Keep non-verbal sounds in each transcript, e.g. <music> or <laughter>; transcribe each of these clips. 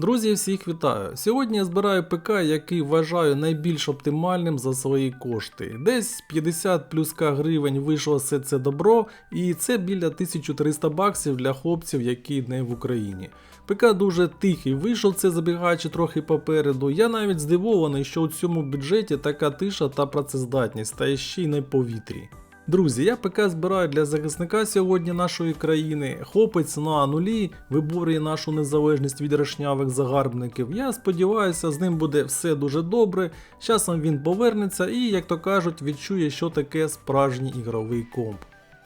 Друзі, всіх вітаю! Сьогодні я збираю ПК, який вважаю найбільш оптимальним за свої кошти. Десь 50 плюс К гривень вийшло все це добро, і це біля 1300 баксів для хлопців, які не в Україні. ПК дуже тихий, вийшов це забігаючи трохи попереду. Я навіть здивований, що у цьому бюджеті така тиша та працездатність, та ще й не повітрі. Друзі, я ПК збираю для захисника сьогодні нашої країни. Хлопець на нулі виборює нашу незалежність від рашнявих загарбників. Я сподіваюся, з ним буде все дуже добре. З Часом він повернеться і, як то кажуть, відчує, що таке справжній ігровий комп.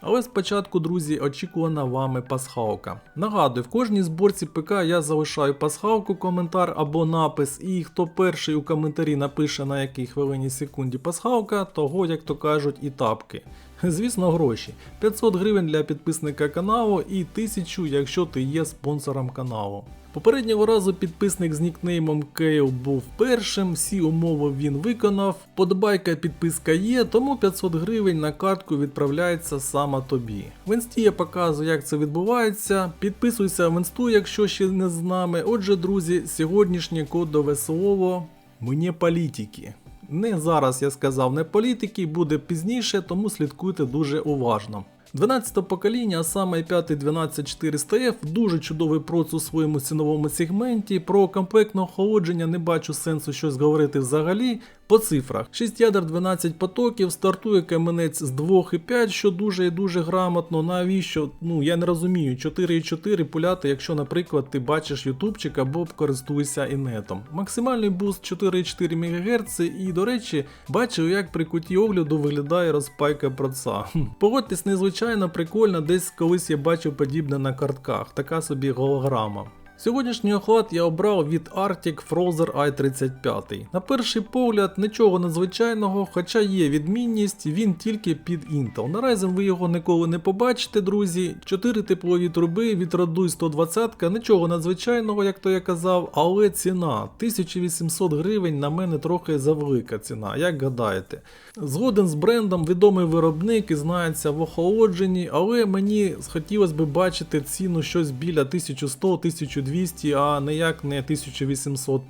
Але спочатку, друзі, очікувана вами пасхалка. Нагадую, в кожній зборці ПК я залишаю пасхалку, коментар або напис, і хто перший у коментарі напише на якій хвилині секунді пасхалка, того, як то кажуть, і тапки. Звісно, гроші. 500 гривень для підписника каналу і 1000, якщо ти є спонсором каналу. Попереднього разу підписник з нікнеймом Кейл був першим, всі умови він виконав. Подобайка підписка є, тому 500 гривень на картку відправляється саме тобі. В інсті я показую, як це відбувається. Підписуйся в інсту, якщо ще не з нами. Отже, друзі, сьогоднішнє кодове слово мені політики. Не зараз я сказав не політики, буде пізніше, тому слідкуйте дуже уважно. 12 покоління, а саме 5 12400F, дуже чудовий проц у своєму ціновому сегменті. Про комплектне охолодження не бачу сенсу щось говорити взагалі. По цифрах 6 ядер 12 потоків, стартує каменець з 2,5, що дуже і дуже грамотно. Навіщо? Ну я не розумію, 4,4 пуляти, якщо, наприклад, ти бачиш ютубчик або користуєшся інетом. Максимальний буст 4,4 МГц, і, до речі, бачив, як при куті огляду виглядає розпайка проца. Погодьтесь, незвичайно прикольно, десь колись я бачив подібне на картках, така собі голограма. Сьогоднішній охлад я обрав від Arctic Frozer i35. На перший погляд нічого надзвичайного, хоча є відмінність, він тільки під Intel. Наразі ви його ніколи не побачите, друзі. 4 теплові труби від Радуй 120, нічого надзвичайного, як то я казав, але ціна 1800 гривень на мене трохи завелика ціна, як гадаєте. Згоден з брендом, відомий виробник і знається в охолодженні, але мені хотілося б бачити ціну щось біля 1100-1200, а ніяк не 1800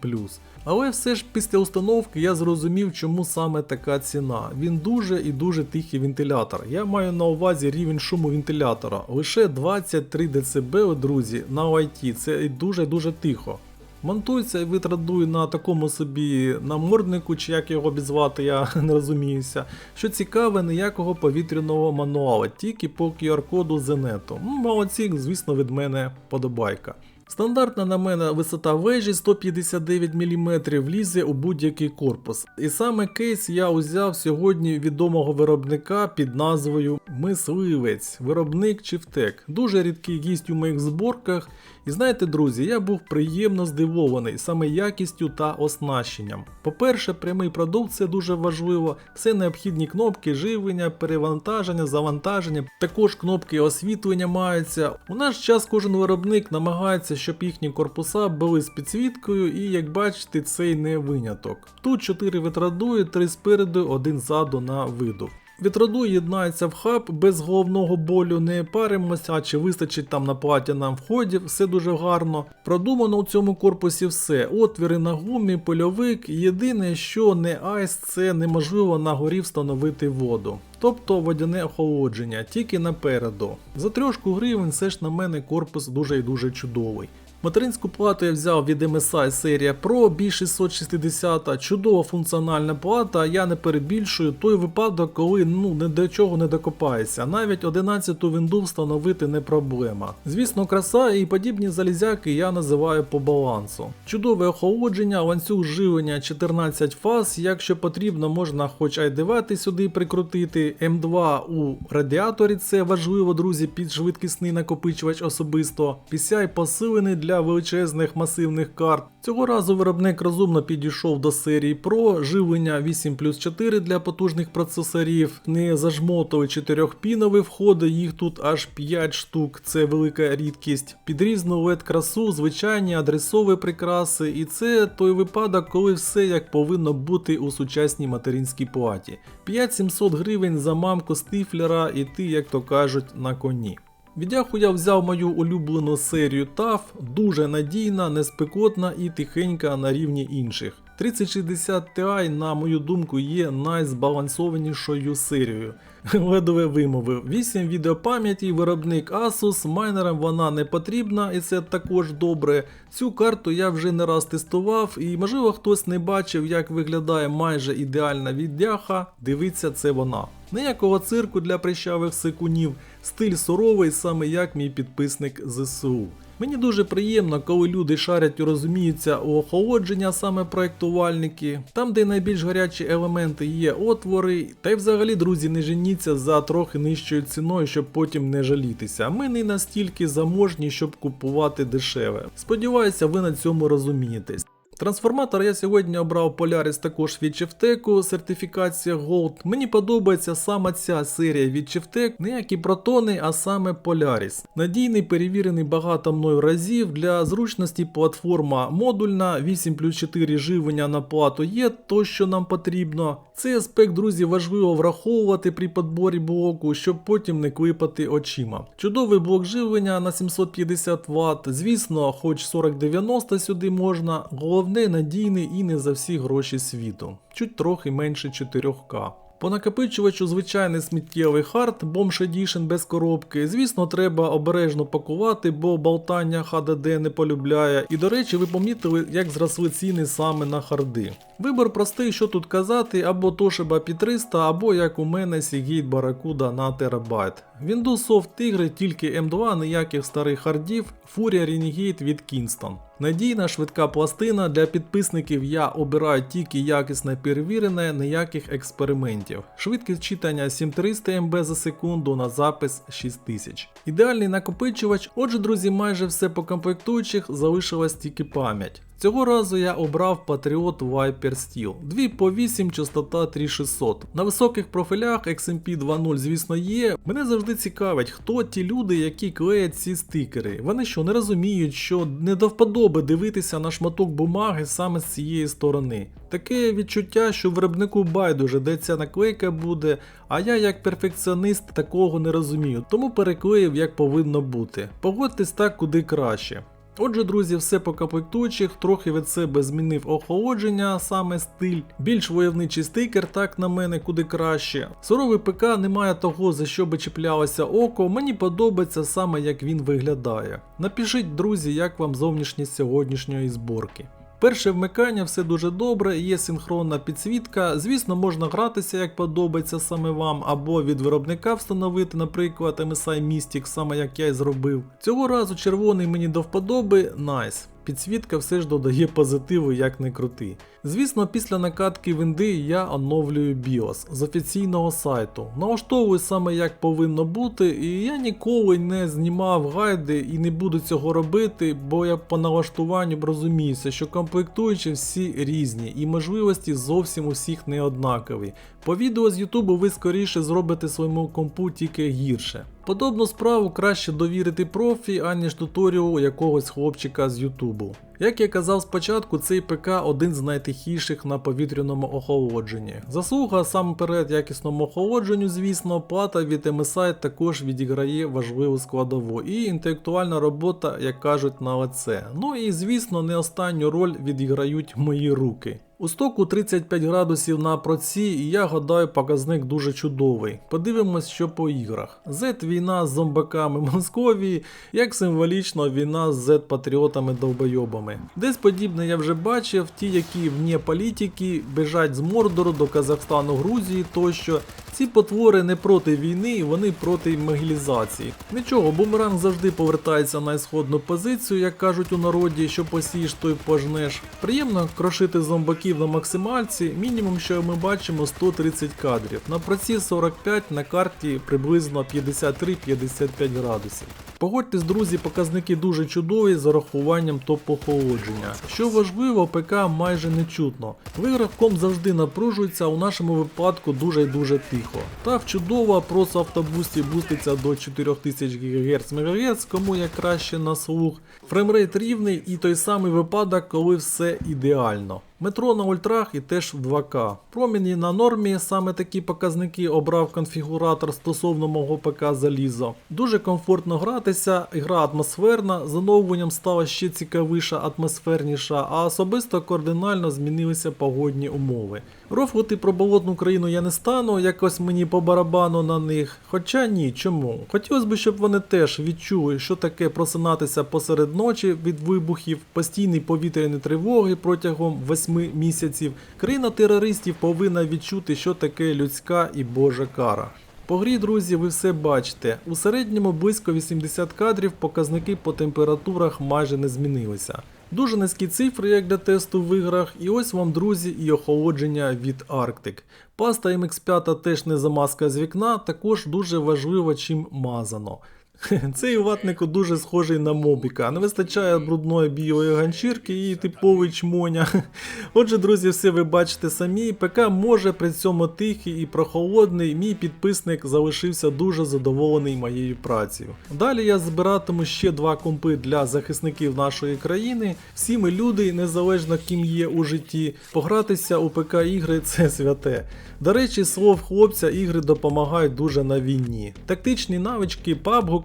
Але все ж після установки я зрозумів, чому саме така ціна. Він дуже і дуже тихий вентилятор. Я маю на увазі рівень шуму вентилятора. Лише 23 дБ, друзі, на IT. Це дуже-дуже тихо. Монтується і витрадує на такому собі наморднику, чи як його обізвати, я <laughs> не розуміюся. Що цікаве, ніякого повітряного мануала, тільки по QR-коду Зенету. Молодці, звісно, від мене подобайка. Стандартна на мене висота вежі 159 мм влізе у будь-який корпус. І саме кейс я узяв сьогодні відомого виробника під назвою Мисливець, виробник Чифтек. Дуже рідкий гість у моїх зборках. І знаєте, друзі, я був приємно здивований саме якістю та оснащенням. По-перше, прямий продукт це дуже важливо, все необхідні кнопки живлення, перевантаження, завантаження, також кнопки освітлення маються. У наш час кожен виробник намагається, щоб їхні корпуса були з підсвіткою, і як бачите, цей не виняток. Тут 4 витрадує, 3 спереду, один ззаду на видув. Вітроду єднається в хаб без головного болю, не паримося, чи вистачить там на платі нам входів, все дуже гарно. Продумано у цьому корпусі все. Отвіри на гумі, польовик. Єдине, що не айс, це неможливо на горі встановити воду. Тобто водяне охолодження, тільки напереду. За трьошку гривень все ж на мене корпус дуже і дуже чудовий. Материнську плату я взяв від MSI серія Pro B660, чудова функціональна плата, я не перебільшую той випадок, коли ну не до чого не докопаєшся. Навіть 11-ту вінду встановити не проблема. Звісно, краса і подібні залізяки я називаю по балансу. Чудове охолодження, ланцюг живлення 14 фаз, якщо потрібно, можна хоч айдевати сюди прикрутити. М2 у радіаторі це важливо, друзі, під швидкісний накопичувач особисто. PCI посилений для величезних масивних карт. Цього разу виробник розумно підійшов до серії Pro, живлення 8 плюс 4 для потужних процесорів, не зажмотові 4-пінові входи, їх тут аж 5 штук, це велика рідкість. Під різну LED красу, звичайні адресові прикраси, і це той випадок, коли все як повинно бути у сучасній материнській платі. 5700 гривень за мамку стифлера і ти, як то кажуть, на коні. Відяху я взяв мою улюблену серію TAF, дуже надійна, неспекотна і тихенька на рівні інших. 3060 Ti, на мою думку, є найзбалансованішою серією. <laughs> Ледове вимовив. 8 відеопам'яті, виробник Asus, майнерам вона не потрібна, і це також добре. Цю карту я вже не раз тестував, і можливо хтось не бачив, як виглядає майже ідеальна віддяха. Дивіться, це вона. Ніякого цирку для прищавих сикунів, стиль суровий, саме як мій підписник ЗСУ. Мені дуже приємно, коли люди шарять і розуміються у охолодження, саме проєктувальники. Там, де найбільш гарячі елементи є отвори. Та й взагалі, друзі, не женіться за трохи нижчою ціною, щоб потім не жалітися. Ми не настільки заможні, щоб купувати дешеве. Сподіваюся, ви на цьому розумієтесь. Трансформатор я сьогодні обрав Polaris також від Chevtec, сертифікація Gold. Мені подобається саме ця серія від Chevtec, не які протони, а саме Polaris. Надійний, перевірений багато мною разів. Для зручності платформа модульна, 8 плюс 4 живлення на плату є то, що нам потрібно. Цей аспект, друзі, важливо враховувати при підборі блоку, щоб потім не клипати очима. Чудовий блок живлення на 750 Вт. Звісно, хоч 4090 сюди можна. Головне надійний і не за всі гроші світу. Чуть трохи менше 4К. По накопичувачу звичайний сміттєвий хард, Bomb Edition без коробки. Звісно, треба обережно пакувати, бо болтання HDD не полюбляє. І до речі, ви помітили, як зросли ціни саме на харди. Вибір простий, що тут казати, або Toshiba P300, або як у мене Seagate Barracuda на терабайт. Windows Soft ігри тільки M2, ніяких старих хардів, Furia Renegade від Kingston. Надійна швидка пластина для підписників я обираю тільки якісне перевірене, ніяких експериментів. Швидкість читання 7300 МБ за секунду на запис 6000. Ідеальний накопичувач. Отже, друзі, майже все по комплектуючих залишилась тільки пам'ять. Цього разу я обрав Patriot Viper Steel. 2 по 8 частота 3600. На високих профілях XMP 2.0, звісно, є. Мене завжди цікавить, хто ті люди, які клеять ці стикери. Вони що не розуміють, що не до вподоби дивитися на шматок бумаги саме з цієї сторони. Таке відчуття, що виробнику байдуже, де ця наклейка буде, а я як перфекціоніст такого не розумію, тому переклеїв як повинно бути. Погодьтесь так куди краще. Отже, друзі, все по комплектуючих, трохи від себе змінив охолодження, саме стиль, більш войовничий стикер, так на мене куди краще. Суровий ПК не має того, за що би чіплялося око, мені подобається саме як він виглядає. Напишіть, друзі, як вам зовнішність сьогоднішньої зборки. Перше вмикання все дуже добре, є синхронна підсвітка. Звісно, можна гратися, як подобається саме вам, або від виробника встановити, наприклад, MSI Mystic, саме як я і зробив. Цього разу червоний мені до вподоби, найс. Підсвітка все ж додає позитиву, як не крути. Звісно, після накатки винди я оновлюю BIOS з офіційного сайту. Налаштовую саме як повинно бути, і я ніколи не знімав гайди і не буду цього робити, бо я по налаштуванню розуміюся, що комплектуючі всі різні і можливості зовсім усіх не однакові. По відео з Ютубу ви скоріше зробите своєму компу тільки гірше. Подобну справу краще довірити профі, аніж туторіалу якогось хлопчика з Ютубу. Як я казав спочатку, цей ПК один з найтихіших на повітряному охолодженні. Заслуга сам перед якісному охолодженню, звісно, плата від MSI також відіграє важливу складову і інтелектуальна робота, як кажуть, на лице. Ну і звісно, не останню роль відіграють мої руки. У стоку 35 градусів на проці, і я гадаю, показник дуже чудовий. Подивимось, що по іграх. Z війна з зомбаками Московії, як символічно війна з Z-патріотами довбойобами. Десь подібне я вже бачив, ті, які вне політики, біжать з Мордору до Казахстану, Грузії тощо. Ці потвори не проти війни, вони проти могілізації. Нічого, бумеранг завжди повертається на ісходну позицію, як кажуть у народі, що посієш, той пожнеш. Приємно крошити зомбаків на максимальці, мінімум, що ми бачимо 130 кадрів. На проці 45 на карті приблизно 53-55 градусів. Погодьтесь, друзі, показники дуже чудові з урахуванням топ-охолодження. Що важливо, ПК майже не чутно. В іграх комп завжди напружується, а у нашому випадку дуже і дуже тихо. Так чудово, просто автобусті буститься до 4000 ГГц МГц, кому як краще на слух. Фреймрейт рівний і той самий випадок, коли все ідеально. Метро на ультрах і теж в 2К. Проміні на нормі саме такі показники обрав конфігуратор стосовно мого ПК залізо. Дуже комфортно гратися, гра атмосферна, з оновленням стала ще цікавіша, атмосферніша, а особисто кардинально змінилися погодні умови. Рофлити про болотну країну я не стану, якось мені по барабану на них. Хоча ні, чому? Хотілося б, щоб вони теж відчули, що таке просинатися посеред ночі від вибухів, постійні повітряні тривоги протягом 8 місяців. Країна терористів повинна відчути, що таке людська і божа кара. По грі, друзі, ви все бачите. У середньому близько 80 кадрів показники по температурах майже не змінилися. Дуже низькі цифри, як для тесту в іграх, і ось вам, друзі, і охолодження від Arctic. Паста MX5 теж не замазка з вікна, також дуже важливо чим мазано. <laughs> Цей ватнику дуже схожий на мобіка. Не вистачає брудної білої ганчірки і типовий чмоня. <laughs> Отже, друзі, все ви бачите самі. ПК може при цьому тихий і прохолодний. Мій підписник залишився дуже задоволений моєю працею. Далі я збиратиму ще два компи для захисників нашої країни. Всі ми люди, незалежно ким є у житті. Погратися у ПК ігри це святе. До речі, слов хлопця ігри допомагають дуже на війні. Тактичні навички,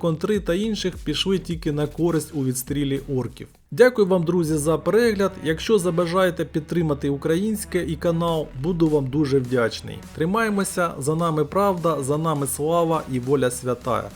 PUBG, контри та інших пішли тільки на користь у відстрілі орків. Дякую вам, друзі, за перегляд. Якщо забажаєте підтримати українське і канал, буду вам дуже вдячний. Тримаємося, за нами правда, за нами слава і воля святая.